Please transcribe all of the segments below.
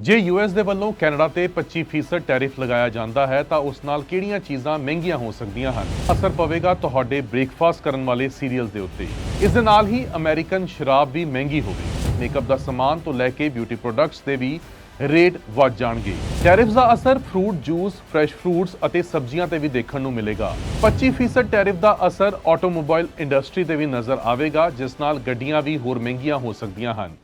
ਜੇ ਯੂਐਸ ਦੇ ਵੱਲੋਂ ਕੈਨੇਡਾ ਤੇ 25% ਟੈਰਿਫ ਲਗਾਇਆ ਜਾਂਦਾ ਹੈ, ਤਾਂ ਉਸ ਨਾਲ ਕਿਹੜੀਆਂ ਚੀਜ਼ਾਂ ਮਹਿੰਗੀਆਂ ਹੋ ਸਕਦੀਆਂ ਹਨ? ਅਸਰ ਪਵੇਗਾ ਤੁਹਾਡੇ ਬ੍ਰੇਕਫਾਸਟ ਕਰਨ ਵਾਲੇ ਸੀਰੀਅਲ ਦੇ ਉੱਤੇ। ਇਸ ਦੇ ਨਾਲ ਹੀ ਅਮਰੀਕਨ ਸ਼ਰਾਬ ਵੀ ਮਹਿੰਗੀ ਹੋਵੇ ਮੇਕਅਪ ਦਾ ਸਮਾਨ ਤੋਂ ਲੈ ਕੇ ਬਿਊਟੀ ਪ੍ਰੋਡਕਟਸ ਦੇ ਵੀ ਰੇਟ ਵੱਧ ਜਾਣਗੇ। ਟੈਰਿਫ ਦਾ ਅਸਰ ਫਰੂਟ ਜੂਸ, ਫਰੈਸ਼ ਫਰੂਟਸ ਅਤੇ ਸਬਜ਼ੀਆਂ ਤੇ ਵੀ ਦੇਖਣ ਨੂੰ ਮਿਲੇਗਾ। 25% ਟੈਰਿਫ ਦਾ ਅਸਰ ਆਟੋਮੋਬਾਈਲ ਇੰਡਸਟਰੀ ਤੇ ਵੀ ਨਜ਼ਰ ਆਵੇਗਾ, ਜਿਸ ਨਾਲ ਗੱਡੀਆਂ ਵੀ ਹੋਰ ਮਹਿੰਗੀਆਂ ਹੋ ਸਕਦੀਆਂ ਹਨ।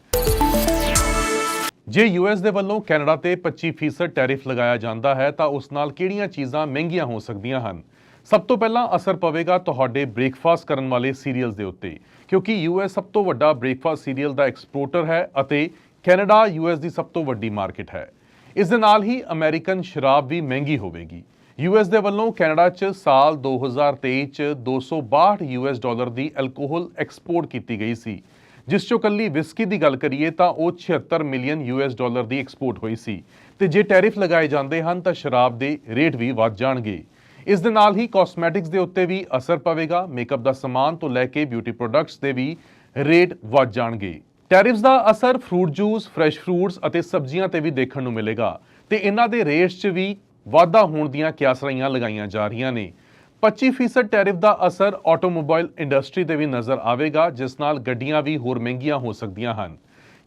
ਜੇ ਯੂਐਸ ਦੇ ਵੱਲੋਂ ਕੈਨੇਡਾ ਤੇ 25% ਟੈਰਿਫ ਲਗਾਇਆ ਜਾਂਦਾ ਹੈ, ਤਾਂ ਉਸ ਨਾਲ ਕਿਹੜੀਆਂ ਚੀਜ਼ਾਂ ਮਹਿੰਗੀਆਂ ਹੋ ਸਕਦੀਆਂ ਹਨ? ਸਭ ਤੋਂ ਪਹਿਲਾਂ ਅਸਰ ਪਵੇਗਾ ਤੁਹਾਡੇ ਬ੍ਰੇਕਫਾਸਟ ਕਰਨ ਵਾਲੇ ਸੀਰੀਅਲਸ ਦੇ ਉੱਤੇ, ਕਿਉਂਕਿ ਯੂਐਸ ਸਭ ਤੋਂ ਵੱਡਾ ਬ੍ਰੇਕਫਾਸਟ ਸੀਰੀਅਲ ਦਾ ਐਕਸਪੋਰਟਰ ਹੈ ਅਤੇ ਕੈਨੇਡਾ ਯੂਐਸ ਦੀ ਸਭ ਤੋਂ ਵੱਡੀ ਮਾਰਕੀਟ ਹੈ। ਇਸ ਦੇ ਨਾਲ ਹੀ ਅਮਰੀਕਨ ਸ਼ਰਾਬ ਵੀ ਮਹਿੰਗੀ ਹੋਵੇਗੀ। ਯੂਐਸ ਦੇ ਵੱਲੋਂ ਕੈਨੇਡਾ 'ਚ ਸਾਲ 2023 'ਚ 262 ਯੂਐਸ ਡਾਲਰ ਦੀ ਐਲਕੋਹਲ ਐਕਸਪੋਰਟ ਕੀਤੀ ਗਈ ਸੀ। ਜਿਸ ਚੋਂ ਕੱਲੀ ਵਿਸਕੀ ਦੀ ਗੱਲ ਕਰੀਏ ਤਾਂ ਉਹ 76 ਮਿਲੀਅਨ ਯੂਐਸ ਡਾਲਰ ਦੀ ਐਕਸਪੋਰਟ ਹੋਈ ਸੀ। ਤੇ ਜੇ ਟੈਰਿਫ ਲਗਾਏ ਜਾਂਦੇ ਹਨ ਤਾਂ ਸ਼ਰਾਬ ਦੇ ਰੇਟ ਵੀ ਵੱਧ ਜਾਣਗੇ। ਇਸ ਦੇ ਨਾਲ ਹੀ ਕਾਸਮੈਟਿਕਸ ਦੇ ਉੱਤੇ ਵੀ ਅਸਰ ਪਵੇਗਾ ਮੇਕਅਪ ਦਾ ਸਮਾਨ ਤੋਂ ਲੈ ਕੇ ਬਿਊਟੀ ਪ੍ਰੋਡਕਟਸ ਦੇ ਵੀ ਰੇਟ ਵੱਧ ਜਾਣਗੇ। ਟੈਰਿਫਸ ਦਾ ਅਸਰ ਫਰੂਟ ਜੂਸ ਫਰੈਸ਼ ਫਰੂਟਸ ਅਤੇ ਸਬਜ਼ੀਆਂ ਤੇ ਵੀ ਦੇਖਣ ਨੂੰ ਮਿਲੇਗਾ। ਤੇ ਇਹਨਾਂ ਦੇ ਰੇਟਸ 'ਚ ਵੀ ਵਾਧਾ ਹੋਣ ਦੀਆਂ ਕਿਆਸਰਾਈਆਂ ਲਗਾਈਆਂ ਜਾ ਰਹੀਆਂ ਨੇ। 25% ਟੈਰਿਫ ਦਾ ਅਸਰ ਆਟੋਮੋਬਾਈਲ ਇੰਡਸਟਰੀ ਤੇ ਵੀ ਨਜ਼ਰ ਆਵੇਗਾ ਜਿਸ ਨਾਲ ਗੱਡੀਆਂ ਵੀ ਹੋਰ ਮਹਿੰਗੀਆਂ ਹੋ ਸਕਦੀਆਂ ਹਨ।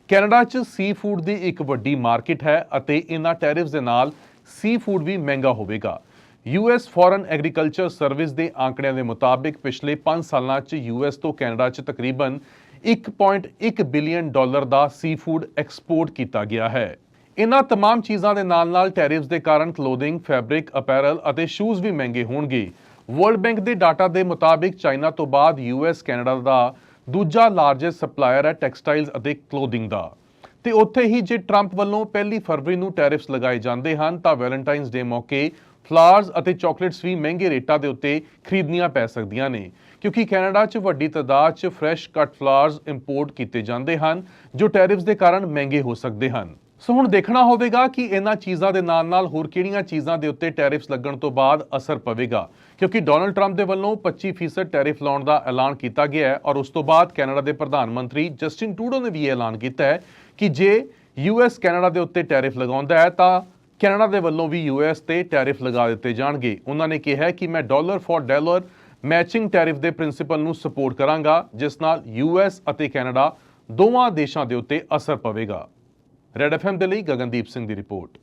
ਕੈਨੇਡਾ 'ਚ ਸੀ ਫੂਡ ਦੀ ਇੱਕ ਵੱਡੀ ਮਾਰਕੀਟ ਹੈ ਅਤੇ ਇਹਨਾਂ ਟੈਰਿਫਸ ਦੇ ਨਾਲ ਸੀ ਫੂਡ ਵੀ ਮਹਿੰਗਾ ਹੋਵੇਗਾ। ਯੂਐਸ ਫੋਰਨ ਐਗਰੀਕਲਚਰ ਸਰਵਿਸ ਦੇ ਆંકੜਿਆਂ ਦੇ ਮੁਤਾਬਿਕ ਪਿਛਲੇ 5 ਸਾਲਾਂ 'ਚ ਯੂਐਸ ਤੋਂ ਕੈਨੇਡਾ 'ਚ ਤਕਰੀਬਨ 1.1 ਬਿਲੀਅਨ ਡਾਲਰ ਦਾ ਸੀ ਫੂਡ ਐਕਸਪੋਰਟ ਕੀਤਾ ਗਿਆ ਹੈ। ਇਨ੍ਹਾਂ तमाम ਚੀਜ਼ਾਂ ਦੇ ਨਾਲ-ਨਾਲ ਟੈਰਿਫਸ ਦੇ ਕਾਰਨ ਕਲੋਥਿੰਗ, ਫੈਬਰਿਕ, ਅਪੈਰਲ ਅਤੇ ਸ਼ੂਜ਼ ਵੀ ਮਹਿੰਗੇ ਹੋਣਗੇ। ਵਰਲਡ ਬੈਂਕ ਦੇ ਡਾਟਾ ਦੇ ਮੁਤਾਬਿਕ ਚਾਈਨਾ ਤੋਂ ਬਾਅਦ ਯੂਐਸ ਕੈਨੇਡਾ ਦਾ ਦੂਜਾ ਲਾਰਜੈਸਟ ਸਪਲਾਇਰ ਹੈ ਟੈਕਸਟਾਈਲਸ ਅਤੇ ਕਲੋਥਿੰਗ ਦਾ। ਤੇ ਉੱਥੇ ਹੀ ਜੇ ਟਰੰਪ ਵੱਲੋਂ ਪਹਿਲੀ ਫਰਵਰੀ ਨੂੰ ਟੈਰਿਫਸ ਲਗਾਏ ਜਾਂਦੇ ਹਨ, ਤਾਂ ਵੈਲੈਂਟਾਈਨਸ ਡੇ ਮੌਕੇ ਫਲਾਵਰਸ ਅਤੇ ਚਾਕਲੇਟਸ ਵੀ ਮਹਿੰਗੇ ਰੇਟਾਂ ਦੇ ਉੱਤੇ ਖਰੀਦਣੀਆਂ ਪੈ ਸਕਦੀਆਂ ਨੇ। ਕਿਉਂਕਿ ਕੈਨੇਡਾ 'ਚ ਵੱਡੀ ਤਾਦਾਦ 'ਚ ਫਰੈਸ਼ ਕੱਟ ਫਲਾਵਰਸ ਇੰਪੋਰਟ ਕੀਤੇ ਜਾਂਦੇ ਹਨ, ਜੋ ਟੈਰਿਫਸ ਦੇ ਕਾਰਨ ਮਹਿੰਗੇ ਹੋ ਸਕਦੇ ਹਨ। ਸੋ ਹੁਣ ਦੇਖਣਾ ਹੋਵੇਗਾ ਕਿ ਇਹਨਾਂ ਚੀਜ਼ਾਂ ਦੇ ਨਾਲ-ਨਾਲ ਹੋਰ ਕਿਹੜੀਆਂ ਚੀਜ਼ਾਂ ਦੇ ਉੱਤੇ ਟੈਰਿਫਸ ਲੱਗਣ ਤੋਂ ਬਾਅਦ ਅਸਰ ਪਵੇਗਾ। ਕਿਉਂਕਿ ਡੋਨਲਡ ਟਰੰਪ ਦੇ ਵੱਲੋਂ 25% ਟੈਰਿਫ ਲਾਉਣ ਦਾ ਐਲਾਨ ਕੀਤਾ ਗਿਆ ਹੈ ਔਰ ਉਸ ਤੋਂ ਬਾਅਦ ਕੈਨੇਡਾ ਦੇ ਪ੍ਰਧਾਨ ਮੰਤਰੀ ਜਸਟਿਨ ਟਰੂਡੋ ਨੇ ਵੀ ਇਹ ਐਲਾਨ ਕੀਤਾ ਹੈ ਕਿ ਜੇ ਯੂਐਸ ਕੈਨੇਡਾ ਦੇ ਉੱਤੇ ਟੈਰਿਫ ਲਗਾਉਂਦਾ ਹੈ ਤਾਂ ਕੈਨੇਡਾ ਦੇ ਵੱਲੋਂ ਵੀ ਯੂਐਸ ਤੇ ਟੈਰਿਫ ਲਗਾ ਦਿੱਤੇ ਜਾਣਗੇ। ਉਹਨਾਂ ਨੇ ਕਿਹਾ ਕਿ ਮੈਂ dollar for dollar matching tariff ਦੇ ਪ੍ਰਿੰਸੀਪਲ ਨੂੰ ਸਪੋਰਟ ਕਰਾਂਗਾ, ਜਿਸ ਨਾਲ ਯੂਐਸ ਅਤੇ ਕੈਨੇਡਾ ਦੋਵਾਂ ਦੇਸ਼ਾਂ ਦੇ ਉੱਤੇ ਅਸਰ ਪਵੇਗਾ। ਰੈਡ ਐਫਐਮ ਦੇ ਲਈ ਗਗਨਦੀਪ ਸਿੰਘ ਦੀ ਰਿਪੋਰਟ।